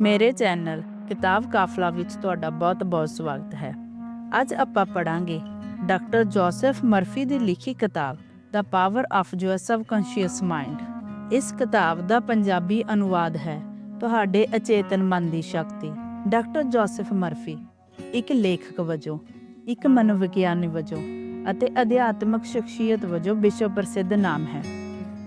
ਮੇਰੇ ਚੈਨਲ ਕਿਤਾਬ ਕਾਫਲਾ ਵਿੱਚ ਤੁਹਾਡਾ ਬਹੁਤ-ਬਹੁਤ ਸਵਾਗਤ ਹੈ। ਅੱਜ ਆਪਾਂ ਪੜਾਂਗੇ ਡਾਕਟਰ ਜੋਸਫ ਮਰਫੀ ਦੀ ਲਿਖੀ ਕਿਤਾਬ ਦਾ power of your subconscious mind. ਇਸ ਕਿਤਾਬ ਦਾ ਪੰਜਾਬੀ ਅਨੁਵਾਦ ਹੈ ਤੁਹਾਡੇ ਅਚੇਤਨ ਮਨ ਦੀ ਸ਼ਕਤੀ। ਡਾਕਟਰ ਜੋਸਫ ਮਰਫੀ, ਇੱਕ ਲੇਖਕ ਵਜੋਂ, ਇੱਕ ਮਨੋਵਿਗਿਆਨੀ ਵਜੋਂ ਅਤੇ ਅਧਿਆਤਮਕ ਸ਼ਖਸੀਅਤ ਵਜੋਂ ਵਿਸ਼ਵ ਪ੍ਰਸਿੱਧ ਨਾਮ ਹੈ।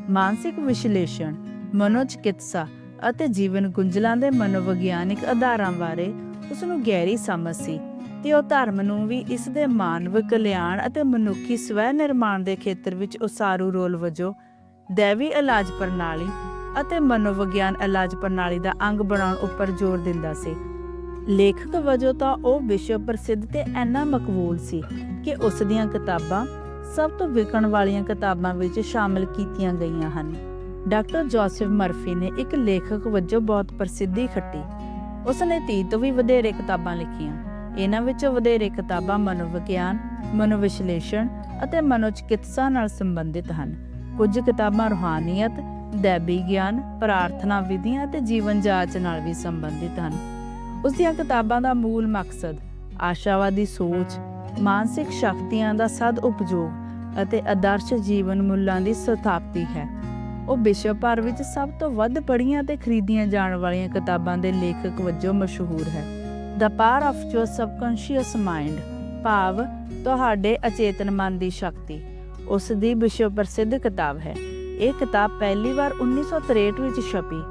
ਮਾਨਸਿਕ ਵਿਸ਼ਲੇਸ਼ਣ, ਮਨੋਚਿਕਿਤਸਾ ਅਤੇ ਜੀਵਨ ਗੁੰਝਲਾਂ ਦੇ ਮਨੋਵਿਗਿਆਨਿਕ ਆਧਾਰਾਂ ਬਾਰੇ ਉਸ ਨੂੰ ਗਹਿਰੀ ਸਮਝ ਸੀ ਤੇ ਉਹ ਧਰਮ ਨੂੰ ਵੀ ਇਸ ਦੇ ਮਾਨਵ ਕਲਿਆਣ ਅਤੇ ਮਨੁੱਖੀ ਸਵੈ ਨਿਰਮਾਣ ਦੇ ਖੇਤਰ ਵਿੱਚ ਉਸਾਰੂ ਰੋਲ ਵਜੋਂ ਦੇਵੀ ਇਲਾਜ ਪ੍ਰਣਾਲੀ ਅਤੇ ਮਨੋਵਿਗਿਆਨ ਇਲਾਜ ਪ੍ਰਣਾਲੀ ਦਾ ਅੰਗ ਬਣਾਉਣ ਉੱਪਰ ਜ਼ੋਰ ਦਿੰਦਾ ਸੀ। ਲੇਖਕ ਵਜੋਂ ਤਾਂ ਉਹ ਵਿਸ਼ਵ ਪ੍ਰਸਿੱਧ ਤੇ ਇੰਨਾ ਮਕਬੂਲ ਸੀ ਕਿ ਉਸ ਦੀਆਂ ਕਿਤਾਬਾਂ ਸਭ ਤੋਂ ਵਿਕਣ ਵਾਲੀਆਂ ਕਿਤਾਬਾਂ ਵਿੱਚ ਸ਼ਾਮਲ ਕੀਤੀਆਂ ਗਈਆਂ ਹਨ। ਡਾਕਟਰ ਜੋਸਫ ਮਰਫੀ ਨੇ ਇੱਕ ਲੇਖਕ ਵਜੋਂ ਬਹੁਤ ਪ੍ਰਸਿੱਧੀ ਖੱਟੀ। ਉਸ ਨੇ 30 ਤੋਂ ਵੀ ਵਧੇਰੇ ਕਿਤਾਬਾਂ ਲਿਖੀਆਂ। ਇਹਨਾਂ ਵਿੱਚੋਂ ਵਧੇਰੇ ਕਿਤਾਬਾਂ ਮਨੋਵਿਗਿਆਨ, ਮਨੋਵਿਸ਼ਲੇਸ਼ਣ ਅਤੇ ਮਨੋਚਿਕਿਤਸਾ ਨਾਲ ਸੰਬੰਧਿਤ ਹਨ। ਕੁਝ ਕਿਤਾਬਾਂ ਰੂਹਾਨੀਅਤ ਦੈਬੀ ਗਿਆਨ, ਪ੍ਰਾਰਥਨਾ ਵਿਧੀਆਂ ਅਤੇ ਜੀਵਨ ਜਾਂਚ ਨਾਲ ਵੀ ਸੰਬੰਧਿਤ ਹਨ। ਉਸ ਦੀਆਂ ਕਿਤਾਬਾਂ ਦਾ ਮੂਲ ਮਕਸਦ ਆਸ਼ਾਵਾਦੀ ਸੋਚ, ਮਾਨਸਿਕ ਸ਼ਕਤੀਆਂ ਦਾ ਸਦ ਉਪਯੋਗ ਅਤੇ ਆਦਰਸ਼ ਜੀਵਨ ਮੁੱਲਾਂ ਦੀ ਸਥਾਪਤੀ ਹੈ। ਉਹ ਵਿਸ਼ਵ ਭਰ ਵਿੱਚ ਸਭ ਤੋਂ ਵੱਧ ਪੜ੍ਹੀਆਂ ਤੇ ਖਰੀਦੀਆਂ ਜਾਣ ਵਾਲੀਆਂ ਕਿਤਾਬਾਂ ਦੇ ਲੇਖਕ ਵਜੋਂ ਮਸ਼ਹੂਰ ਹੈ। The power of your subconscious mind ਭਾਵ ਤੁਹਾਡੇ ਅਚੇਤਨ ਮਨ ਦੀ ਸ਼ਕਤੀ। ਉਸ ਦੀ ਵਿਸ਼ਵ ਪ੍ਰਸਿੱਧ ਕਿਤਾਬ ਹੈ। ਇਹ ਕਿਤਾਬ ਪਹਿਲੀ ਵਾਰ 1963 ਵਿੱਚ ਛਪੀ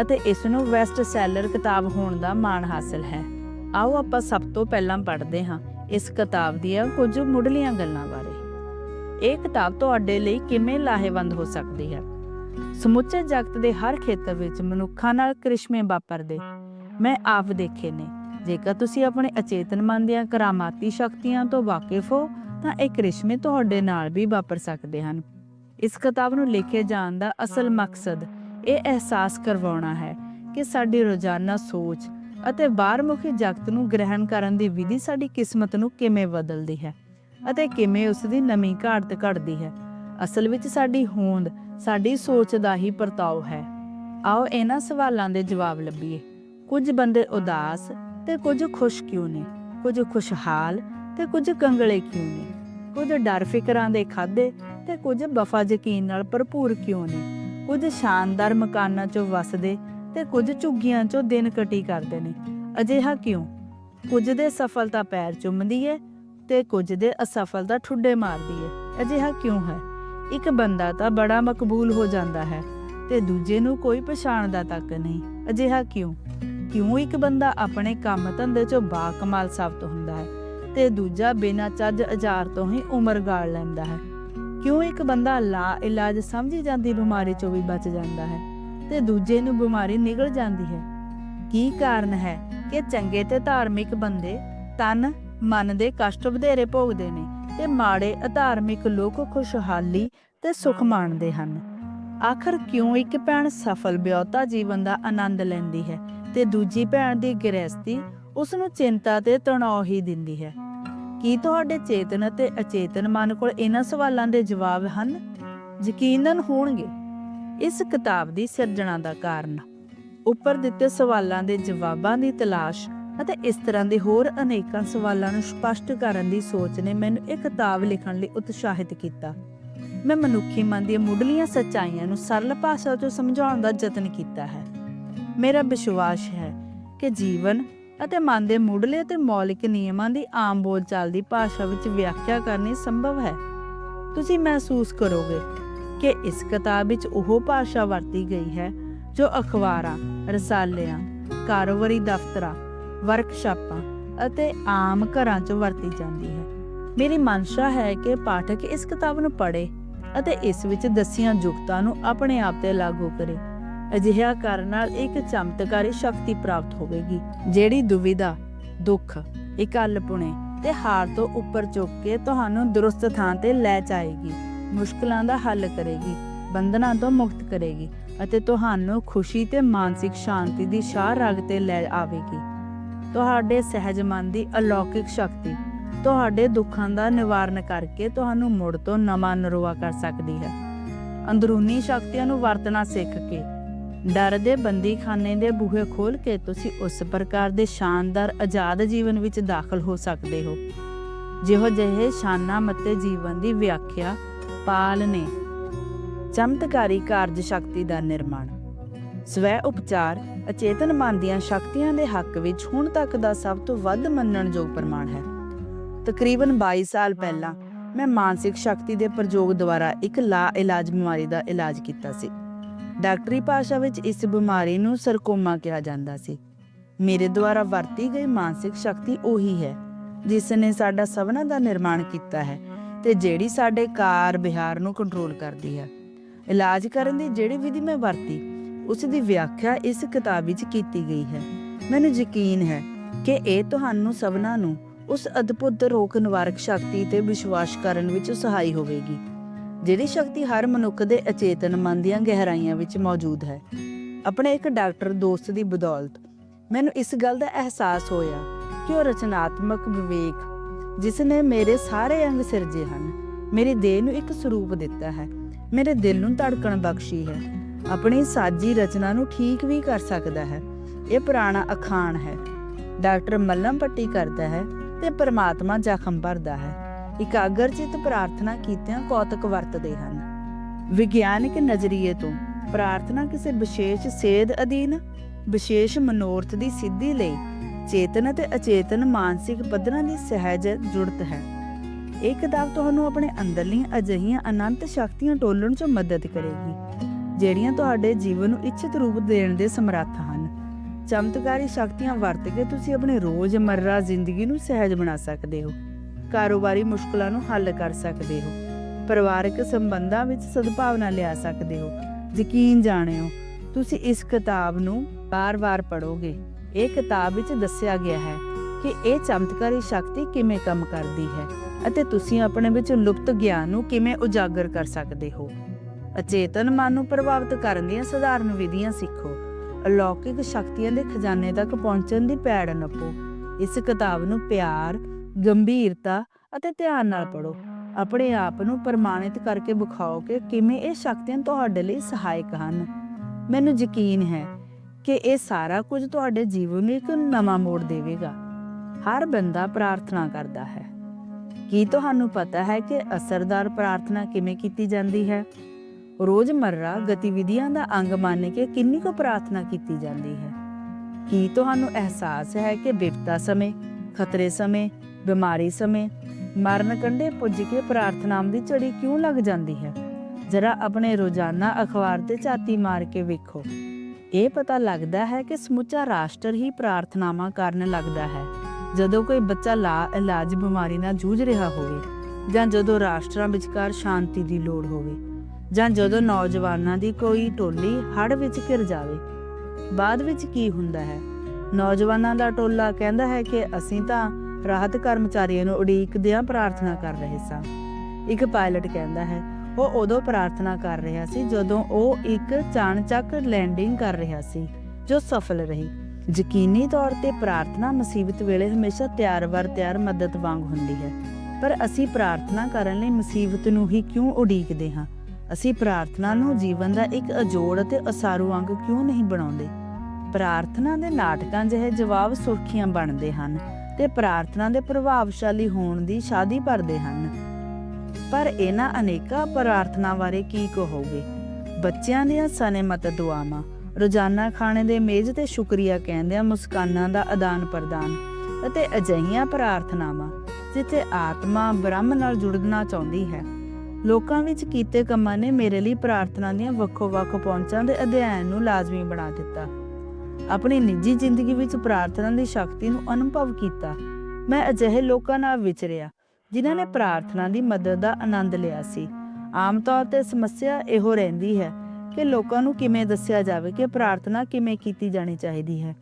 ਅਤੇ ਇਸ ਨੂੰ ਬੈਸਟ ਸੈਲਰ ਕਿਤਾਬ ਹੋਣ ਦਾ ਮਾਣ ਹਾਸਲ ਹੈ। ਆਓ ਆਪਾਂ ਸਭ ਤੋਂ ਪਹਿਲਾਂ ਪੜ੍ਹਦੇ ਹਾਂ ਇਸ ਕਿਤਾਬ ਦੀਆਂ ਕੁਝ ਮੁੱਢਲੀਆਂ ਗੱਲਾਂ ਬਾਰੇ। ਇਹ ਕਿਤਾਬ ਤੁਹਾਡੇ ਲਈ ਕਿਵੇਂ ਲਾਹੇਵੰਦ ਹੋ ਸਕਦੀ ਹੈ? ਸਮੁੱਚੇ ਜਗਤ ਦੇ ਹਰ ਖੇਤਰ ਵਿੱਚ ਮਨੁੱਖਾਂ ਨਾਲ ਕ੍ਰਿਸ਼ਮੇ ਵਾਪਰਦੇ। ਮੈਂ ਆਪ ਦੇਖੇ ਨੇ। ਜੇਕਰ ਤੁਸੀਂ ਆਪਣੇ ਅਚੇਤਨ ਮਨ ਦੀਆਂ ਕਰਾਮਾਤੀ ਸ਼ਕਤੀਆਂ ਤੋਂ ਵਾਕਿਫ ਹੋ, ਤਾਂ ਇਹ ਕ੍ਰਿਸ਼ਮੇ ਤੁਹਾਡੇ ਨਾਲ ਵੀ ਵਾਪਰ ਸਕਦੇ ਹਨ। ਇਸ ਕਿਤਾਬ ਨੂੰ ਲਿਖੇ ਜਾਣ ਦਾ ਅਸਲ ਮਕਸਦ ਇਹ ਅਹਿਸਾਸ ਕਰਵਾਉਣਾ ਹੈ ਕਿ ਸਾਡੀ ਰੋਜ਼ਾਨਾ ਸੋਚ ਅਤੇ ਬਾਹਰਮੁਖੀ ਜਗਤ ਨੂੰ ਗ੍ਰਹਿਣ ਕਰਨ ਦੀ ਵਿਧੀ ਸਾਡੀ ਕਿਸਮਤ ਨੂੰ ਕਿਵੇਂ ਬਦਲਦੀ ਹੈ ਅਤੇ ਕਿਵੇਂ ਉਸ ਦੀ ਨਵੀਂ ਘਾਟ ਘੜਦੀ ਹੈ। ਅਸਲ ਵਿੱਚ ਸਾਡੀ ਹੋਂਦ ਸਾਡੀ ਸੋਚ ਦਾ ਹੀ ਪਰਤਾਉ ਹੈ। ਆਓ ਇਹਨਾਂ ਸਵਾਲਾਂ ਦੇ ਜਵਾਬ ਲੱਭੀਏ। ਕੁਝ ਬੰਦੇ ਉਦਾਸ ਤੇ ਕੁਝ ਖੁਸ਼ ਕਿਉਂ ਨੇ? ਕੁਝ ਖੁਸ਼ਹਾਲ ਤੇ ਕੁਝ ਕੰਗਲੇ ਕਿਉਂ ਨੇ? ਕੁਝ ਡਰ ਫਿਕਰਾਂ ਦੇ ਖਾਦੇ ਤੇ ਕੁਝ ਵਫਾ ਯਕੀਨ ਨਾਲ ਭਰਪੂਰ ਕਿਉਂ ਨੇ? ਕੁਝ ਸ਼ਾਨਦਾਰ ਮਕਾਨਾਂ 'ਚੋਂ ਵਸਦੇ ਤੇ ਕੁਝ ਝੁੱਗੀਆਂ 'ਚੋਂ ਦਿਨ ਕਟੀ ਕਰਦੇ ਨੇ। ਅਜਿਹਾ ਕਿਉਂ? ਕੁਝ ਦੇ ਸਫਲਤਾ ਪੈਰ ਚੁੰਮਦੀ ਹੈ ਤੇ ਕੁਝ ਦੇ ਅਸਫਲਤਾ ਠੁੱਡੇ ਮਾਰਦੀ ਹੈ ਅਜਿਹਾ ਕਿਉਂ ਹੈ? ਇੱਕ ਬੰਦਾ ਤਾਂ ਬੜਾ ਮਕਬੂਲ ਹੋ ਜਾਂਦਾ ਹੈ ਤੇ ਦੂਜੇ ਨੂੰ ਕੋਈ ਪਛਾਣਦਾ ਤੱਕ ਨਹੀਂ। ਅਜਿਹਾ ਕਿਉਂ? ਕਿਉਂ ਇੱਕ ਬੰਦਾ ਆਪਣੇ ਕੰਮ ਧੰਦੇ 'ਚੋਂ ਬਾ ਕਮਾਲ ਸਾਬਤ ਹੁੰਦਾ ਹੈ ਤੇ ਦੂਜਾ ਬਿਨਾਂ ਚੱਜ ਅਜਾਰ ਤੋਂ ਹੀ ਉਮਰ ਗਾਲ ਲੈਂਦਾ ਹੈ? ਕਿਉਂ ਇੱਕ ਬੰਦਾ ਲਾ ਇਲਾਜ ਸਮਝੀ ਜਾਂਦੀ ਬਿਮਾਰੀ 'ਚੋਂ ਵੀ ਬਚ ਜਾਂਦਾ ਹੈ ਤੇ ਦੂਜੇ ਨੂੰ ਬਿਮਾਰੀ ਨਿਗਲ ਜਾਂਦੀ ਹੈ? ਕੀ ਕਾਰਨ ਹੈ ਕਿ ਚੰਗੇ ਤੇ ਧਾਰਮਿਕ ਬੰਦੇ ਤਨ, ਮਨ ਦੇ ਕਸ਼ਟ ਵਧੇਰੇ ਭੋਗਦੇ ਨੇ ਤੇ ਮਾੜੇ ਅਧਾਰਮਿਕ ਲੋਕ ਖੁਸ਼ਹਾਲੀ ਤੇ ਸੁਖ ਮਾਣਦੇ ਹਨ। ਆਖਰ ਕਿਉਂ ਇੱਕ ਭੈਣ ਸਫਲ ਵਿਆਹਤਾ ਜੀਵਨ ਦਾ ਆਨੰਦ ਲੈਂਦੀ ਹੈ ਤੇ ਦੂਜੀ ਭੈਣ ਦੀ ਗ੍ਰਹਿਸਤੀ ਉਸ ਨੂੰ ਚਿੰਤਾ ਤੇ ਤਣਾਅ ਹੀ ਦਿੰਦੀ ਹੈ? ਕੀ ਤੁਹਾਡੇ ਚੇਤਨ ਅਤੇ ਅਚੇਤਨ ਮਨ ਕੋਲ ਇਹਨਾਂ ਸਵਾਲਾਂ ਦੇ ਜਵਾਬ ਹਨ? ਯਕੀਨਨ ਹੋਣਗੇ। ਇਸ ਕਿਤਾਬ ਦੀ ਸਿਰਜਣਾ ਦਾ ਕਾਰਨ। ਉੱਪਰ ਦਿੱਤੇ ਸਵਾਲਾਂ ਦੇ ਜਵਾਬਾਂ ਦੀ ਤਲਾਸ਼ ਅਤੇ ਇਸ ਤਰ੍ਹਾਂ ਦੇ ਹੋਰ ਅਨੇਕਾਂ ਸਵਾਲਾਂ ਨੂੰ ਸਪਸ਼ਟ ਕਰਨ ਦੀ ਸੋਚ ਨੇ ਮੈਨੂੰ ਇਹ ਕਿਤਾਬ ਲਿਖਣ ਲਈ ਉਤਸ਼ਾਹਿਤ ਕੀਤਾ। ਮੈਂ ਮਨੁੱਖੀ ਮਨ ਦੀਆਂ ਮੁੱਢਲੀਆਂ ਸੱਚਾਈਆਂ ਨੂੰ ਸਰਲ ਭਾਸ਼ਾ 'ਚ ਸਮਝਾਉਣ ਦਾ ਯਤਨ ਕੀਤਾ ਹੈ। ਮੇਰਾ ਵਿਸ਼ਵਾਸ ਹੈ ਕਿ ਜੀਵਨ ਅਤੇ ਮਨ ਦੇ ਮੁੱਢਲੇ ਅਤੇ ਮੌਲਿਕ ਨਿਯਮਾਂ ਦੀ ਆਮ ਬੋਲਚਾਲ ਦੀ ਭਾਸ਼ਾ ਵਿੱਚ ਵਿਆਖਿਆ ਕਰਨੀ ਸੰਭਵ ਹੈ। ਤੁਸੀਂ ਮਹਿਸੂਸ ਕਰੋਗੇ ਕਿ ਇਸ ਕਿਤਾਬ ਵਿੱਚ ਉਹ ਭਾਸ਼ਾ ਵਰਤੀ ਗਈ ਹੈ ਜੋ ਅਖਬਾਰਾਂ, ਰਸਾਲਿਆਂ, ਕਾਰੋਬਾਰੀ ਦਫ਼ਤਰਾਂ ਵਰਕਸ਼ਾਪਾਂ ਅਤੇ ਆਮ ਘਰਾਂ 'ਚ ਵਰਤੀ ਜਾਂਦੀ ਹੈ। ਮੇਰੀ ਮਨਸ਼ਾ ਹੈ ਕਿ ਪਾਠਕ ਇਸ ਕਿਤਾਬ ਨੂੰ ਪੜ੍ਹੇ ਅਤੇ ਇਸ ਵਿੱਚ ਦੱਸੀਆਂ ਜੁਗਤਾਂ ਨੂੰ ਆਪਣੇ ਆਪ ਤੇ ਲਾਗੂ ਕਰੇ। ਅਜਿਹਾ ਕਰਨ ਨਾਲ ਇੱਕ ਚਮਤਕਾਰੀ ਸ਼ਕਤੀ ਪ੍ਰਾਪਤ ਹੋਵੇਗੀ, ਜਿਹੜੀ ਦੁਵਿਧਾ, ਦੁੱਖ ਇਕੱਲਪੁਣੇ ਤੇ ਹਾਰ ਤੋਂ ਉੱਪਰ ਚੁੱਕ ਕੇ ਤੁਹਾਨੂੰ ਦਰੁਸਤ ਥਾਂ ਤੇ ਲੈ ਜਾਏਗੀ, ਮੁਸ਼ਕਲਾਂ ਦਾ ਹੱਲ ਕਰੇਗੀ, ਬੰਧਨਾਂ ਤੋਂ ਮੁਕਤ ਕਰੇਗੀ ਅਤੇ ਤੁਹਾਨੂੰ ਖੁਸ਼ੀ ਤੇ ਮਾਨਸਿਕ ਸ਼ਾਂਤੀ ਦੀ ਸ਼ਾਹ ਰਗ ਤੇ ਲੈ ਆਵੇਗੀ। ਤੁਹਾਡੇ ਸਹਿਜ ਮਨ ਦੀ ਅਲੌਕਿਕ ਸ਼ਕਤੀ, ਤੁਹਾਡੇ ਦੁੱਖਾਂ ਦਾ ਨਿਵਾਰਨ ਕਰਕੇ ਤੁਹਾਨੂੰ ਮੁੜ ਤੋਂ ਨਵਾਂ ਨਰੋਆ ਕਰ ਸਕਦੀ ਹੈ। ਅੰਦਰੂਨੀ ਸ਼ਕਤੀਆਂ ਨੂੰ ਵਰਤਣਾ ਸਿੱਖ ਕੇ, ਡਰ ਦੇ ਬੰਦੀਖਾਨੇ ਦੇ ਬੂਹੇ ਖੋਲ ਕੇ ਤੁਸੀਂ ਉਸ ਪ੍ਰਕਾਰ ਦੇ ਸ਼ਾਨਦਾਰ ਆਜ਼ਾਦ ਜੀਵਨ ਵਿੱਚ ਦਾਖਲ ਹੋ ਸਕਦੇ ਹੋ। ਜਿਹੋ ਜਿਹੇ ਸ਼ਾਨਾ ਮਤੇ ਜੀਵਨ ਦੀ ਵਿਆਖਿਆ ਪਾਲ ਨੇ ਚਮਤਕਾਰੀ ਕਾਰਜ ਸ਼ਕਤੀ ਦਾ ਨਿਰਮਾਣ। ਸਵੈ ਉਪਚਾਰ ਅਚੇਤਨ ਮਨ ਦੀਆਂ ਸ਼ਕਤੀਆਂ ਦੇ ਹੱਕ ਵਿੱਚ ਹੁਣ ਤੱਕ ਦਾ ਸਭ ਤੋਂ ਵੱਧ ਮੰਨਣਯੋਗ ਪ੍ਰਮਾਣ ਹੈ। ਤਕਰੀਬਨ 22 ਸਾਲ ਪਹਿਲਾਂ ਮੈਂ ਮਾਨਸਿਕ ਸ਼ਕਤੀ ਦੇ ਪ੍ਰਯੋਗ ਦੁਆਰਾ ਇੱਕ ਲਾ ਇਲਾਜ ਬਿਮਾਰੀ ਦਾ ਇਲਾਜ ਕੀਤਾ ਸੀ। ਡਾਕਟਰੀ ਭਾਸ਼ਾ ਵਿੱਚ ਇਸ ਬਿਮਾਰੀ ਨੂੰ ਸਰਕੋਮਾ ਕਿਹਾ ਜਾਂਦਾ ਸੀ। ਮੇਰੇ ਦੁਆਰਾ ਵਰਤੀ ਗਈ ਮਾਨਸਿਕ ਸ਼ਕਤੀ ਉਹੀ ਹੈ, ਜਿਸ ਨੇ ਸਾਡਾ ਸਭਨਾ ਦਾ ਨਿਰਮਾਣ ਕੀਤਾ ਹੈ ਤੇ ਜਿਹੜੀ ਸਾਡੇ ਕਾਰ ਵਿਹਾਰ ਨੂੰ ਕੰਟਰੋਲ ਕਰਦੀ ਹੈ। ਇਲਾਜ ਕਰਨ ਦੀ ਜਿਹੜੀ ਵਿਧੀ ਮੈਂ ਵਰਤੀ ਉਸ ਦੀ ਵਿਆਖਿਆ ਇਸ ਕਿਤਾਬ ਵਿੱਚ ਕੀਤੀ ਗਈ ਹੈ। ਮੈਨੂੰ ਯਕੀਨ ਹੈ ਕਿ ਇਹ ਤੁਹਾਨੂੰ ਸਭਨਾ ਨੂੰ ਉਸ ਅਦਭੁਤ ਰੋਗ ਨਿਵਾਰਕ ਸ਼ਕਤੀ ਤੇ ਵਿਸ਼ਵਾਸ ਕਰਨ ਵਿੱਚ ਸਹਾਈ ਹੋਵੇਗੀ, ਜਿਹੜੀ ਸ਼ਕਤੀ ਹਰ ਮਨੁੱਖ ਦੇ ਅਚੇਤਨ ਮਨ ਦੀਆਂ ਗਹਿਰਾਈਆਂ ਵਿੱਚ ਮੌਜੂਦ ਹੈ। ਆਪਣੇ ਇੱਕ ਡਾਕਟਰ ਦੋਸਤ ਦੀ ਬਦੌਲਤ ਮੈਨੂੰ ਇਸ ਗੱਲ ਦਾ ਅਹਿਸਾਸ ਹੋਇਆ ਕਿ ਉਹ ਰਚਨਾਤਮਕ ਵਿਵੇਕ, ਜਿਸ ਨੇ ਮੇਰੇ ਸਾਰੇ ਅੰਗ ਸਿਰਜੇ ਹਨ, ਮੇਰੀ ਦੇਹ ਨੂੰ ਇੱਕ ਸਰੂਪ ਦਿੱਤਾ ਹੈ, ਮੇਰੇ ਦਿਲ ਨੂੰ ਧੜਕਣ ਬਖਸ਼ੀ ਹੈ। ਆਪਣੀ ਸਾਜੀ ਰਚਨਾ ਨੂੰ ਠੀਕ ਵੀ ਕਰ ਸਕਦਾ ਹੈ। ਇਹ ਪੁਰਾਣਾ ਅਖਾਣ ਹੈ। ਡਾਕਟਰ ਮੱਲਮ ਪੱਟੀ ਕਰਦਾ ਹੈ ਤੇ ਪ੍ਰਮਾਤਮਾ ਜ਼ਖਮ ਭਰਦਾ ਹੈ। ਇਕਾਗਰਚਿਤ ਪ੍ਰਾਰਥਨਾ ਕੀਤਿਆਂ ਕੌਤਕ ਵਰਤਦੇ ਹਨ। ਵਿਗਿਆਨਿਕ ਨਜ਼ਰੀਏ ਤੋਂ ਪ੍ਰਾਰਥਨਾ ਕਿਸੇ ਵਿਸ਼ੇਸ਼ ਸੇਧ ਅਧੀਨ, ਵਿਸ਼ੇਸ਼ ਮਨੋਰਥ ਦੀ ਸਿੱਧੀ ਲਈ ਚੇਤਨ ਅਤੇ ਅਚੇਤਨ ਮਾਨਸਿਕ ਪੱਧਰਾਂ ਦੀ ਸਹਿਜ ਜੁੜਤ ਹੈ। ਇਹ ਕਿਤਾਬ ਤੁਹਾਨੂੰ ਆਪਣੇ ਅੰਦਰਲੀਆਂ ਅਜਿਹੀਆਂ ਅਨੰਤ ਸ਼ਕਤੀਆਂ ਟੋਲਣ 'ਚ ਮਦਦ ਕਰੇਗੀ। ਜਿਹੜੀਆਂ ਤੁਹਾਡੇ ਜੀਵਨ ਨੂੰ ਇੱਛਿਤ ਰੂਪ ਦੇਣ ਦੇ ਸਮਰੱਥ ਹਨ। ਚਮਤਕਾਰੀ ਸ਼ਕਤੀਆਂ ਵਰਤ ਕੇ ਤੁਸੀਂ ਆਪਣੇ ਰੋਜ਼ਮਰਰਾ ਜ਼ਿੰਦਗੀ ਨੂੰ ਸਹਿਜ ਬਣਾ ਸਕਦੇ ਹੋ। ਕਾਰੋਬਾਰੀ ਮੁਸ਼ਕਲਾਂ ਨੂੰ ਹੱਲ ਕਰ ਸਕਦੇ ਹੋ। ਪਰਿਵਾਰਕ ਸੰਬੰਧਾਂ ਵਿੱਚ ਸਦਭਾਵਨਾ ਲਿਆ ਸਕਦੇ ਹੋ। ਯਕੀਨ ਜਾਣਿਓ, ਤੁਸੀਂ ਇਸ ਕਿਤਾਬ ਨੂੰ ਬਾਰ-ਬਾਰ ਪੜੋਗੇ ਇਹ ਕਿਤਾਬ ਵਿੱਚ ਦੱਸਿਆ ਗਿਆ ਹੈ ਕਿ ਇਹ ਚਮਤਕਾਰੀ ਸ਼ਕਤੀ ਕਿਵੇਂ ਕੰਮ ਕਰਦੀ ਹੈ ਅਤੇ ਤੁਸੀਂ ਆਪਣੇ ਵਿੱਚ ਲੁਪਤ ਗਿਆਨ ਨੂੰ ਕਿਵੇਂ ਉਜਾਗਰ ਕਰ ਸਕਦੇ ਹੋ। ਅਚੇਤਨ ਮਨ ਨੂੰ ਪ੍ਰਭਾਵਿਤ ਕਰਨ ਦੀਆਂ ਸਧਾਰਨ ਵਿਧੀਆਂ ਸਿੱਖੋ। ਅਲੌਕਿਕ ਸ਼ਕਤੀਆਂ ਦੇ ਖਜ਼ਾਨੇ ਤੱਕ ਪਹੁੰਚਣ ਦੀ ਪੈੜ ਨੱਪੋ। ਇਸ ਕਿਤਾਬ ਨੂੰ ਪਿਆਰ, ਗੰਭੀਰਤਾ ਅਤੇ ਧਿਆਨ ਨਾਲ ਪੜੋ ਆਪਣੇ ਆਪ ਨੂੰ ਪ੍ਰਮਾਣਿਤ ਕਰਕੇ ਵਿਖਾਓ ਕਿ ਕਿਵੇਂ ਇਹ ਸ਼ਕਤੀਆਂ ਤੁਹਾਡੇ ਲਈ ਸਹਾਇਕ ਹਨ। ਮੈਨੂੰ ਯਕੀਨ ਹੈ ਕਿ ਇਹ ਸਾਰਾ ਕੁਝ ਤੁਹਾਡੇ ਜੀਵਨ ਨੂੰ ਇੱਕ ਨਵਾਂ ਮੋੜ ਦੇਵੇਗਾ। ਹਰ ਬੰਦਾ ਪ੍ਰਾਰਥਨਾ ਕਰਦਾ ਹੈ। ਕੀ ਤੁਹਾਨੂੰ ਪਤਾ ਹੈ ਕਿ ਅਸਰਦਾਰ ਪ੍ਰਾਰਥਨਾ ਕਿਵੇਂ ਕੀਤੀ ਜਾਂਦੀ ਹੈ? ਰੋਜ਼ਮਰਰਾ ਗਤੀਵਿਧੀਆਂ ਦਾ ਅੰਗ ਮੰਨ ਕੇ ਕਿੰਨੀ ਕੁ ਪ੍ਰਾਰਥਨਾ ਕੀਤੀ ਜਾਂਦੀ ਹੈ? ਕੀ ਤੁਹਾਨੂੰ ਅਹਿਸਾਸ ਹੈ ਕਿ ਬਿਪਤਾ ਸਮੇਂ, ਖਤਰੇ ਸਮੇਂ, ਬਿਮਾਰੀ ਸਮੇਂ, ਮਰਨ ਕੰਢੇ ਪੁੱਜ ਕੇ ਪ੍ਰਾਰਥਨਾਵਾਂ ਦੀ ਝੜੀ ਕਿਉਂ ਲੱਗ ਜਾਂਦੀ ਹੈ? ਜ਼ਰਾ ਆਪਣੇ ਰੋਜ਼ਾਨਾ ਅਖਬਾਰ ਤੇ ਝਾਤੀ ਮਾਰ ਕੇ ਵੇਖੋ। ਇਹ ਪਤਾ ਲੱਗਦਾ ਹੈ ਕਿ ਸਮੁੱਚਾ ਰਾਸ਼ਟਰ ਹੀ ਪ੍ਰਾਰਥਨਾਵਾਂ ਕਰਨ ਲੱਗਦਾ ਹੈ। ਜਦੋਂ ਕੋਈ ਬੱਚਾ ਲਾ ਇਲਾਜ ਬਿਮਾਰੀ ਨਾਲ ਜੂਝ ਰਿਹਾ ਹੋਵੇ ਜਾਂ ਜਦੋਂ ਰਾਸ਼ਟਰਾਂ ਵਿਚਕਾਰ ਸ਼ਾਂਤੀ ਦੀ ਲੋੜ ਹੋਵੇ। ਜਾਂ ਜਦੋਂ ਨੌਜਵਾਨਾਂ ਦੀ ਕੋਈ ਟੋਲੀ ਹੜ ਵਿੱਚ ਘਿਰ ਜਾਵੇ, ਬਾਅਦ ਵਿੱਚ ਕੀ ਹੁੰਦਾ ਹੈ? ਨੌਜਵਾਨਾਂ ਦਾ ਟੋਲਾ ਕਹਿੰਦਾ ਹੈ ਕਿ ਅਸੀਂ ਤਾਂ ਰਾਹਤ ਕਰਮਚਾਰੀਆਂ ਨੂੰ ਉਡੀਕਦਿਆਂ ਪ੍ਰਾਰਥਨਾ ਕਰ ਰਹੇ ਸਾਂ। ਇੱਕ ਪਾਇਲਟ ਕਹਿੰਦਾ ਹੈ, ਉਹ ਉਦੋਂ ਪ੍ਰਾਰਥਨਾ ਕਰ ਰਿਹਾ ਸੀ ਜਦੋਂ ਉਹ ਇੱਕ ਚਾਣਚੱਕ ਲੈਂਡਿੰਗ ਕਰ ਰਿਹਾ ਸੀ, ਜੋ ਸਫਲ ਰਹੀ। ਯਕੀਨੀ ਤੌਰ ਤੇ ਪ੍ਰਾਰਥਨਾ ਮੁਸੀਬਤ ਵੇਲੇ ਹਮੇਸ਼ਾ ਤਿਆਰ-ਵਰ ਤਿਆਰ ਮਦਦ ਵਾਂਗ ਹੁੰਦੀ ਹੈ, ਪਰ ਅਸੀਂ ਪ੍ਰਾਰਥਨਾ ਕਰਨ ਲਈ ਮੁਸੀਬਤ ਨੂੰ ਹੀ ਕਿਉਂ ਉਡੀਕਦੇ ਹਾਂ? ਅਸੀਂ ਪ੍ਰਾਰਥਨਾ ਨੂੰ ਜੀਵਨ ਦਾ ਇੱਕ ਅਜੋੜ ਅਤੇ ਅਸਾਰੂ ਅੰਗ ਕਿਉਂ ਨਹੀਂ ਬਣਾਉਂਦੇ? ਪ੍ਰਾਰਥਨਾ ਦੇ ਨਾਟਕਾਂ ਜਿਹੇ ਜਵਾਬ ਸੁਰਖੀਆਂ ਬਣਦੇ ਹਨ ਤੇ ਪ੍ਰਾਰਥਨਾ ਦੇ ਪ੍ਰਭਾਵਸ਼ਾਲੀ ਹੋਣ ਦੀ ਸ਼ਾਦੀ ਭਰਦੇ ਹਨ। ਪਰ ਇਹਨਾਂ ਅਨੇਕਾਂ ਪ੍ਰਾਰਥਨਾ ਬਾਰੇ ਕੀ ਕਹੋਗੇ? ਬੱਚਿਆਂ ਦੀਆਂ ਸਨੇਮਤ ਦੁਆਵਾਂ, ਰੋਜ਼ਾਨਾ ਖਾਣੇ ਦੇ ਮੇਜ਼ ਤੇ ਸ਼ੁਕਰੀਆ ਕਹਿੰਦਿਆਂ ਮੁਸਕਾਨਾਂ ਦਾ ਆਦਾਨ ਪ੍ਰਦਾਨ ਅਤੇ ਅਜਿਹੀਆਂ ਪ੍ਰਾਰਥਨਾਵਾਂ ਜਿੱਥੇ ਆਤਮਾ ਬ੍ਰਹਮ ਨਾਲ ਜੁੜਨਾ ਚਾਹੁੰਦੀ ਹੈ। ਲੋਕਾਂ ਵਿੱਚ ਕੀਤੇ ਕੰਮਾਂ ਨੇ ਮੇਰੇ ਲਈ ਪ੍ਰਾਰਥਨਾ ਦੀਆਂ ਵੱਖੋ-ਵੱਖ ਪਹੁੰਚਾਂ ਦੇ ਅਧਿਐਨ ਨੂੰ ਲਾਜ਼ਮੀ ਬਣਾ ਦਿੱਤਾ। ਆਪਣੀ ਨਿੱਜੀ ਜ਼ਿੰਦਗੀ ਵਿੱਚ ਪ੍ਰਾਰਥਨਾ ਦੀ ਸ਼ਕਤੀ ਨੂੰ ਅਨੁਭਵ ਕੀਤਾ। ਮੈਂ ਅਜਿਹੇ ਲੋਕਾਂ ਨਾਲ ਵਿਚਰਿਆ, ਜਿਨ੍ਹਾਂ ਨੇ ਪ੍ਰਾਰਥਨਾ ਦੀ ਮਦਦ ਦਾ ਆਨੰਦ ਲਿਆ ਸੀ। ਆਮ ਤੌਰ ਤੇ ਸਮੱਸਿਆ ਇਹੋ ਰਹਿੰਦੀ ਹੈ ਕਿ ਲੋਕਾਂ ਨੂੰ ਕਿਵੇਂ ਦੱਸਿਆ ਜਾਵੇ ਕਿ ਪ੍ਰਾਰਥਨਾ ਕਿਵੇਂ ਕੀਤੀ ਜਾਣੀ ਚਾਹੀਦੀ ਹੈ।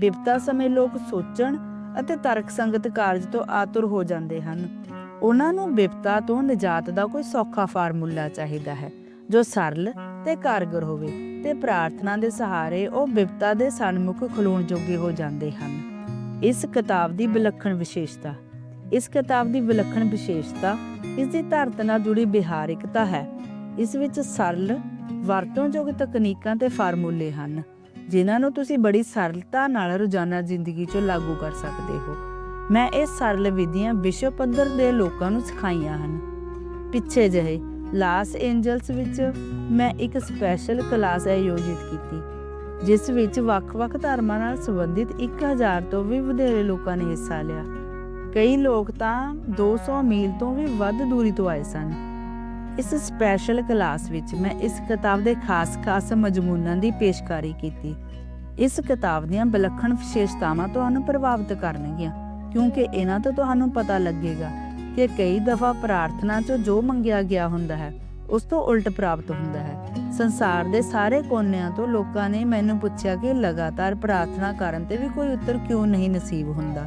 ਬਿਪਤਾ ਸਮੇਂ ਲੋਕ ਸੋਚਣ ਅਤੇ ਤਰਕਸੰਗਤ ਕਾਰਜ ਤੋਂ ਆਤੁਰ ਹੋ ਜਾਂਦੇ ਹਨ। ਉਹਨਾਂ ਨੂੰ ਬਿਪਤਾ ਤੋਂ ਨਿਜਾਤ ਦਾ ਕੋਈ ਸੌਖਾ ਫਾਰਮੂਲਾ ਚਾਹੀਦਾ ਹੈ, ਜੋ ਸਰਲ ਤੇ ਕਾਰਗਰ ਹੋਵੇ ਤੇ ਪ੍ਰਾਰਥਨਾ ਦੇ ਸਹਾਰੇ ਉਹ ਬਿਪਤਾ ਦੇ ਸਨਮੁਖ ਖਲੋਣ ਜੋਗੇ ਹੋ ਜਾਂਦੇ ਹਨ। ਇਸ ਕਿਤਾਬ ਦੀ ਵਿਲੱਖਣ ਵਿਸ਼ੇਸ਼ਤਾ, ਇਸ ਕਿਤਾਬ ਦੀ ਵਿਲੱਖਣ ਵਿਸ਼ੇਸ਼ਤਾ, ਇਸ ਦੀ ਧਰਤ ਨਾਲ ਜੁੜੀ ਵਿਹਾਰਿਕਤਾ ਹੈ। ਇਸ ਵਿੱਚ ਸਰਲ ਵਰਤੋਂਯੋਗ ਤਕਨੀਕਾਂ ਤੇ ਫਾਰਮੂਲੇ ਹਨ, ਜਿਨ੍ਹਾਂ ਨੂੰ ਤੁਸੀਂ ਬੜੀ ਸਰਲਤਾ ਨਾਲ ਰੋਜ਼ਾਨਾ ਜ਼ਿੰਦਗੀ 'ਚ ਲਾਗੂ ਕਰ ਸਕਦੇ ਹੋ। ਮੈਂ ਇਹ ਸਰਲ ਵਿਧੀਆਂ ਵਿਸ਼ਵ ਪੱਧਰ ਦੇ ਲੋਕਾਂ ਨੂੰ ਸਿਖਾਈਆਂ ਹਨ। ਪਿੱਛੇ ਜਿਹੇ ਲਾਸ ਐਂਜਲਸ ਵਿੱਚ ਮੈਂ ਇੱਕ ਸਪੈਸ਼ਲ ਕਲਾਸ ਆਯੋਜਿਤ ਕੀਤੀ, ਜਿਸ ਵਿੱਚ ਵੱਖ-ਵੱਖ ਧਰਮਾਂ ਨਾਲ ਸੰਬੰਧਿਤ 1000 ਤੋਂ ਵੀ ਵਧੇਰੇ ਲੋਕਾਂ ਨੇ ਹਿੱਸਾ ਲਿਆ। ਕਈ ਲੋਕ ਤਾਂ 200 ਮੀਲ ਤੋਂ ਵੀ ਵੱਧ ਦੂਰੀ ਤੋਂ ਆਏ ਸਨ। ਇਸ ਸਪੈਸ਼ਲ ਕਲਾਸ ਵਿੱਚ ਮੈਂ ਇਸ ਕਿਤਾਬ ਦੇ ਖਾਸ-ਖਾਸ ਮਜ਼ਮੂਨਾਂ ਦੀ ਪੇਸ਼ਕਾਰੀ ਕੀਤੀ। ਇਸ ਕਿਤਾਬ ਦੀਆਂ ਵਿਲੱਖਣ ਵਿਸ਼ੇਸ਼ਤਾਵਾਂ ਤੁਹਾਨੂੰ ਪ੍ਰਭਾਵਿਤ ਕਰਨਗੀਆਂ। ਕਿਉਂਕਿ ਇਹਨਾਂ ਤੋਂ ਤੁਹਾਨੂੰ ਪਤਾ ਲੱਗੇਗਾ ਕਿ ਕਈ ਦਫਾ ਪ੍ਰਾਰਥਨਾ 'ਚ ਜੋ ਮੰਗਿਆ ਗਿਆ ਹੁੰਦਾ ਹੈ, ਉਸ ਤੋਂ ਉਲਟ ਪ੍ਰਾਪਤ ਹੁੰਦਾ ਹੈ। ਸੰਸਾਰ ਦੇ ਸਾਰੇ ਕੋਨਿਆਂ ਤੋਂ ਲੋਕਾਂ ਨੇ ਮੈਨੂੰ ਪੁੱਛਿਆ ਕਿ ਲਗਾਤਾਰ ਪ੍ਰਾਰਥਨਾ ਕਰਨ ਤੇ ਵੀ ਕੋਈ ਉੱਤਰ ਕਿਉਂ ਨਹੀਂ ਨਸੀਬ ਹੁੰਦਾ।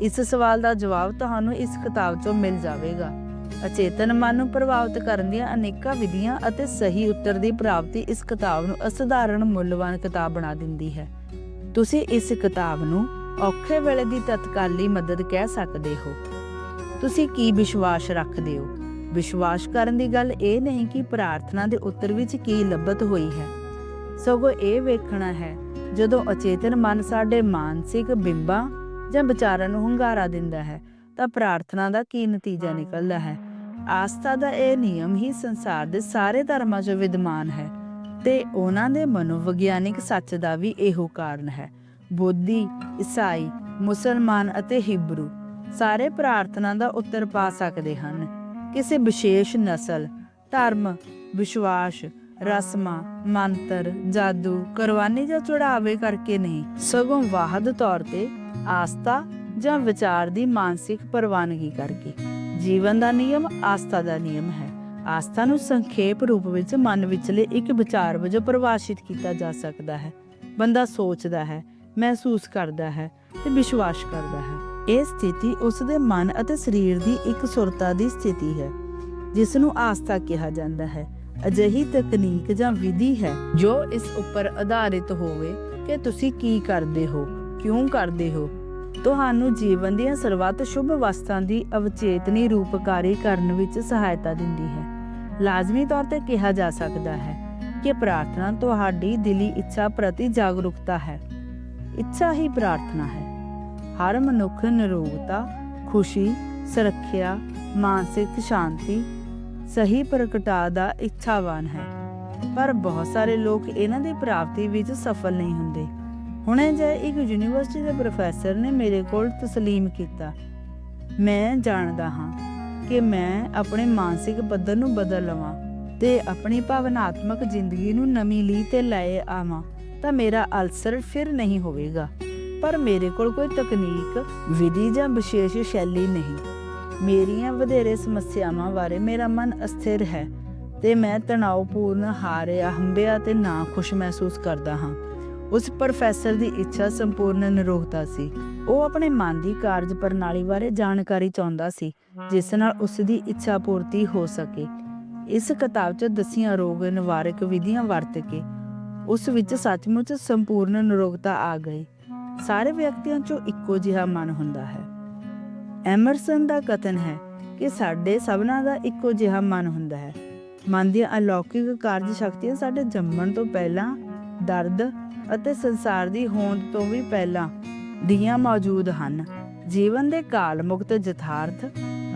ਇਸ ਸਵਾਲ ਦਾ ਜਵਾਬ ਤੁਹਾਨੂੰ ਇਸ ਕਿਤਾਬ 'ਚੋਂ ਮਿਲ ਜਾਵੇਗਾ। ਅਚੇਤਨ ਮਨ ਨੂੰ ਪ੍ਰਭਾਵਿਤ ਕਰਨ ਦੀਆਂ ਅਨੇਕਾਂ ਵਿਧੀਆਂ ਅਤੇ ਸਹੀ ਉੱਤਰ ਦੀ ਪ੍ਰਾਪਤੀ ਇਸ ਕਿਤਾਬ ਨੂੰ ਅਸਧਾਰਨ ਮੁੱਲਵਾਨ ਕਿਤਾਬ ਬਣਾ ਦਿੰਦੀ ਹੈ। ਤੁਸੀਂ ਇਸ ਕਿਤਾਬ ਨੂੰ ਔਖੇ ਵੇਲੇ ਦੀ ਤਤਕਾਲੀ ਮਦਦ ਕਹਿ ਸਕਦੇ ਹੋ। ਤੁਸੀਂ ਕੀ ਵਿਸ਼ਵਾਸ ਰੱਖਦੇ ਹੋ? ਵਿਸ਼ਵਾਸ ਕਰਨ ਦੀ ਗੱਲ ਇਹ ਨਹੀਂ ਕਿ ਪ੍ਰਾਰਥਨਾ ਦੇ ਉੱਤਰ ਵਿੱਚ ਕੀ ਲੱਭਤ ਹੋਈ ਹੈ। ਸਗੋਂ ਇਹ ਵੇਖਣਾ ਹੈ, ਜਦੋਂ ਅਚੇਤਨ ਮਨ ਸਾਡੇ ਮਾਨਸਿਕ ਬਿੰਬਾਂ ਜਾਂ ਵਿਚਾਰਾਂ ਨੂੰ ਹੰਗਾਰਾ ਦਿੰਦਾ ਹੈ, ਤਾਂ ਪ੍ਰਾਰਥਨਾ ਦਾ ਕੀ ਨਤੀਜਾ ਨਿਕਲਦਾ ਹੈ? ਆਸਥਾ ਦਾ ਇਹ ਨਿਯਮ ਹੀ ਸੰਸਾਰ ਦੇ ਸਾਰੇ ਧਰਮਾਂ 'ਚ ਵਿਦਮਾਨ ਹੈ, ਤੇ ਉਹਨਾਂ ਦੇ ਮਨੋਵਿਗਿਆਨਿਕ ਸੱਚ ਦਾ ਵੀ ਇਹੋ ਕਾਰਨ ਹੈ। ਬੋਧੀ, ਈਸਾਈ, ਮੁਸਲਮਾਨ ਅਤੇ ਹਿਬਰੂ ਸਾਰੇ ਪ੍ਰਾਰਥਨਾ ਦਾ ਉੱਤਰ ਪਾ ਸਕਦੇ ਹਨ। ਕਿਸੇ ਵਿਸ਼ੇਸ਼ ਨਸਲ, ਧਰਮ, ਵਿਸ਼ਵਾਸ, ਰਸਮਾਂ, ਮੰਤਰ, ਜਾਦੂ, ਕੁਰਬਾਨੀ ਜਾਂ ਚੜਾਵੇ ਕਰਕੇ ਨਹੀਂ, ਸਗੋਂ ਵਾਹਦ ਤੌਰ ਤੇ ਆਸਥਾ ਜਾਂ ਵਿਚਾਰ ਦੀ ਮਾਨਸਿਕ ਪ੍ਰਵਾਨਗੀ ਕਰਕੇ। ਜੀਵਨ ਦਾ ਨਿਯਮ ਆਸਥਾ ਦਾ ਨਿਯਮ ਹੈ। ਆਸਥਾ ਨੂੰ ਸੰਖੇਪ ਰੂਪ ਵਿੱਚ ਮਨ ਵਿਚਲੇ ਇੱਕ ਵਿਚਾਰ ਵਜੋਂ ਪਰਿਭਾਸ਼ਿਤ ਕੀਤਾ ਜਾ ਸਕਦਾ ਹੈ। ਬੰਦਾ ਸੋਚਦਾ ਹੈ ਮਹਿਸੂਸ ਕਰਦਾ ਹੈ ਤੇ ਵਿਸ਼ਵਾਸ ਕਰਦਾ ਹੈ। ਇਹ ਸਥਿਤੀ ਉਸ ਦੇ ਮਨ ਅਤੇ ਸਰੀਰ ਦੀ ਇੱਕ ਸੁਰਤਾ ਦੀ ਸਥਿਤੀ ਹੈ ਜਿਸ ਨੂੰ ਆਸਥਾ ਕਿਹਾ ਜਾਂਦਾ ਹੈ। ਅਜਿਹੀ ਤਕਨੀਕ ਜਾਂ ਵਿਧੀ ਹੈ ਜੋ ਇਸ ਉੱਪਰ ਆਧਾਰਿਤ ਹੋਵੇ ਕਿ ਤੁਸੀਂ ਕੀ ਕਰਦੇ ਹੋ, ਕਿਉਂ ਕਰਦੇ ਹੋ। ਤੁਹਾਨੂੰ ਜੀਵਨ ਦੀਆਂ ਸਰਵਤ ਸ਼ੁਭ ਅਵਸਥਾਂ ਦੀ ਅਵਚੇਤਨੀ ਰੂਪਕਾਰੀ ਕਰਨ ਵਿੱਚ ਸਹਾਇਤਾ ਦਿੰਦੀ ਹੈ। ਲਾਜ਼ਮੀ ਤੌਰ ਤੇ ਕਿਹਾ ਜਾ ਸਕਦਾ ਹੈ ਕਿ ਪ੍ਰਾਰਥਨਾ ਤੁਹਾਡੀ ਦਿਲੀ ਇੱਛਾ ਪ੍ਰਤੀ ਜਾਗਰੂਕਤਾ ਹੈ। ਇੱਛਾ ਹੀ ਪ੍ਰਾਰਥਨਾ ਹੈ। ਹਰ ਮਨੁੱਖ ਨਿਰੋਗਤਾ, ਖੁਸ਼ੀ, ਸੁਰੱਖਿਆ, ਮਾਨਸਿਕ ਸ਼ਾਂਤੀ, ਸਹੀ ਪ੍ਰਗਟਾ ਦਾ ਇੱਛਾਵਾਨ ਹੈ। ਪਰ ਬਹੁਤ ਸਾਰੇ ਲੋਕ ਇਹਨਾਂ ਦੀ ਪ੍ਰਾਪਤੀ ਵਿੱਚ ਸਫਲ ਨਹੀਂ ਹੁੰਦੇ। ਹੁਣੇ ਜੇ ਇੱਕ ਯੂਨੀਵਰਸਿਟੀ ਦੇ ਪ੍ਰੋਫੈਸਰ ਨੇ ਮੇਰੇ ਕੋਲ ਤਸਲੀਮ ਕੀਤਾ। ਮੈਂ ਜਾਣਦਾ ਹਾਂ ਕਿ ਮੈਂ ਆਪਣੇ ਮਾਨਸਿਕ ਪੱਧਰ ਨੂੰ ਬਦਲ ਲਵਾਂ ਤੇ ਆਪਣੀ ਭਾਵਨਾਤਮਕ ਜ਼ਿੰਦਗੀ ਨੂੰ ਨਵੀਂ ਲੀਹ ਤੇ ਲੈ ਆਵਾਂ। ਤਾਂ ਮੇਰਾ ਅਲਸਰ ਫਿਰ ਨਹੀਂ ਹੋਵੇਗਾ। ਪਰ ਮੇਰੇ ਕੋਲ ਕੋਈ ਤਕਨੀਕ, ਵਿਧੀ ਜਾਂ ਵਿਸ਼ੇਸ਼ ਸ਼ੈਲੀ ਨਹੀਂ। ਮੇਰੀਆਂ ਵਧੇਰੇ ਸਮੱਸਿਆਵਾਂ ਬਾਰੇ ਮੇਰਾ ਮਨ ਅਸਥਿਰ ਹੈ ਤੇ ਮੈਂ ਤਣਾਅਪੂਰਨ ਹਾਰਿਆ ਹੰਬਿਆ ਤੇ ਨਾ ਖੁਸ਼ ਮਹਿਸੂਸ ਕਰਦਾ ਹਾਂ। ਉਸ ਪ੍ਰੋਫੈਸਰ ਦੀ ਇੱਛਾ ਸੰਪੂਰਨ ਨਿਰੋਗਤਾ ਸੀ। ਉਹ ਆਪਣੇ ਮਨ ਦੀ ਕਾਰਜ ਪ੍ਰਣਾਲੀ ਬਾਰੇ ਜਾਣਕਾਰੀ ਚਾਹੁੰਦਾ ਸੀ, ਜਿਸ ਨਾਲ ਉਸ ਦੀ ਇੱਛਾ ਪੂਰਤੀ ਹੋ ਸਕੇ। ਇਸ ਕਿਤਾਬ 'ਚ ਦਸੀਆਂ ਰੋਗ ਨਿਵਾਰਕ ਵਿਧੀਆਂ ਵਰਤ ਕੇ ਉਸ ਵਿੱਚ ਸੱਚਮੁੱਚ ਸੰਪੂਰਨ ਨਿਰੋਗਤਾ ਆ ਗਈ। ਸਾਰੇ ਵਿਅਕਤੀਆਂ 'ਚੋਂ ਇੱਕੋ ਜਿਹਾ ਮਨ ਹੁੰਦਾ ਹੈ। ਐਮਰਸਨ ਦਾ ਕਥਨ ਹੈ ਕਿ ਸਾਡੇ ਸਭਨਾਂ ਦਾ ਇੱਕੋ ਜਿਹਾ ਮਨ ਹੁੰਦਾ ਹੈ। ਮਨ ਦੀਆਂ ਅਲੌਕਿਕ ਕਾਰਜ ਸ਼ਕਤੀਆਂ ਸਾਡੇ ਜੰਮਣ ਤੋਂ ਪਹਿਲਾਂ, ਦਰਦ ਅਤੇ ਸੰਸਾਰ ਦੀ ਹੋਂਦ ਤੋਂ ਵੀ ਪਹਿਲਾਂ ਦੀਆਂ ਮੌਜੂਦ ਹਨ। ਜੀਵਨ ਦੇ ਕਾਲ ਮੁਕਤ ਯਥਾਰਥ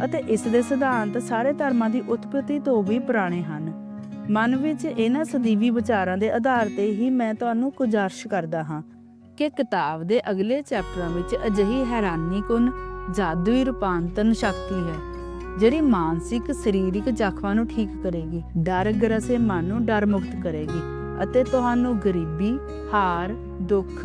ਅਤੇ ਇਸ ਦੇ ਸਿਧਾਂਤ ਸਾਰੇ ਧਰਮਾਂ ਦੀ ਉਤਪਤੀ ਤੋਂ ਵੀ ਪੁਰਾਣੇ ਹਨ। ਮਨ ਵਿੱਚ ਇਹਨਾਂ ਸਦੀਵੀ ਵਿਚਾਰਾਂ ਦੇ ਆਧਾਰ ਤੇ ਹੀ ਮੈਂ ਤੁਹਾਨੂੰ ਗੁਜ਼ਾਰਿਸ਼ ਕਰਦਾ ਹਾਂ ਕਿ ਕਿਤਾਬ ਦੇ ਅਗਲੇ ਚੈਪਟਰਾਂ ਵਿੱਚ ਅਜਿਹੀ ਹੈਰਾਨੀਕੁਨ ਜਾਦੂਈ ਰੂਪਾਂਤਰਨ ਸ਼ਕਤੀ ਹੈ, ਜਿਹੜੀ ਮਾਨਸਿਕ, ਸਰੀਰਕ ਜ਼ਖਮਾਂ ਨੂੰ ਠੀਕ ਕਰੇਗੀ, ਡਰ ਗਰਸੇ ਮਨ ਨੂੰ ਡਰ ਮੁਕਤ ਕਰੇਗੀ ਅਤੇ ਤੁਹਾਨੂੰ ਗਰੀਬੀ, ਹਾਰ, ਦੁੱਖ,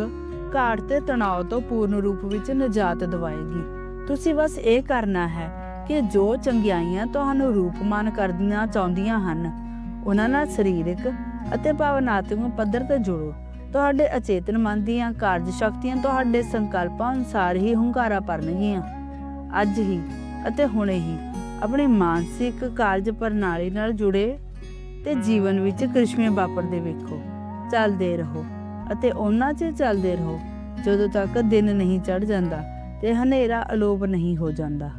ਘਾਟ ਤੇ ਤਣਾਅ ਤੋਂ ਪੂਰਨ ਰੂਪ ਵਿੱਚ ਨਜਾਤ ਦਿਵਾਏਗੀ। ਤੁਸੀਂ ਬਸ ਇਹ ਕਰਨਾ ਹੈ ਕਿ ਜੋ ਚੰਗਿਆਈਆਂ ਤੁਹਾਨੂੰ ਰੂਪਮਾਨ ਕਰਦੀਆਂ ਚਾਹੁੰਦੀਆਂ ਹਨ ਉਹਨਾਂ ਨਾਲ ਸਰੀਰਕ ਅਤੇ ਭਾਵਨਾਤਮਕ ਪੱਧਰ ਤੇ ਜੁੜੋ। ਤੁਹਾਡੇ ਅਚੇਤਨ ਮਨ ਦੀਆਂ ਕਾਰਜ ਸ਼ਕਤੀਆਂ ਤੁਹਾਡੇ ਸੰਕਲਪਾਂ ਅਨੁਸਾਰ ਹੀ ਹੁੰਗਾਰਾ ਭਰਨਗੀਆਂ ਅੱਜ ਹੀ ਅਤੇ ਹੁਣੇ ਹੀ ਆਪਣੀ ਮਾਨਸਿਕ ਕਾਰਜ ਪ੍ਰਣਾਲੀ ਨਾਲ ਜੁੜੇ ਤੇ ਜੀਵਨ ਵਿੱਚ ਕ੍ਰਿਸ਼ਮੇ ਵਾਪਰਦੇ ਵੇਖੋ। ਚੱਲਦੇ ਰਹੋ ਅਤੇ ਉਹਨਾਂ 'ਚ ਚੱਲਦੇ ਰਹੋ, ਜਦੋਂ ਤੱਕ ਦਿਨ ਨਹੀਂ ਚੜ ਜਾਂਦਾ ਤੇ ਹਨੇਰਾ ਅਲੋਪ ਨਹੀਂ ਹੋ ਜਾਂਦਾ।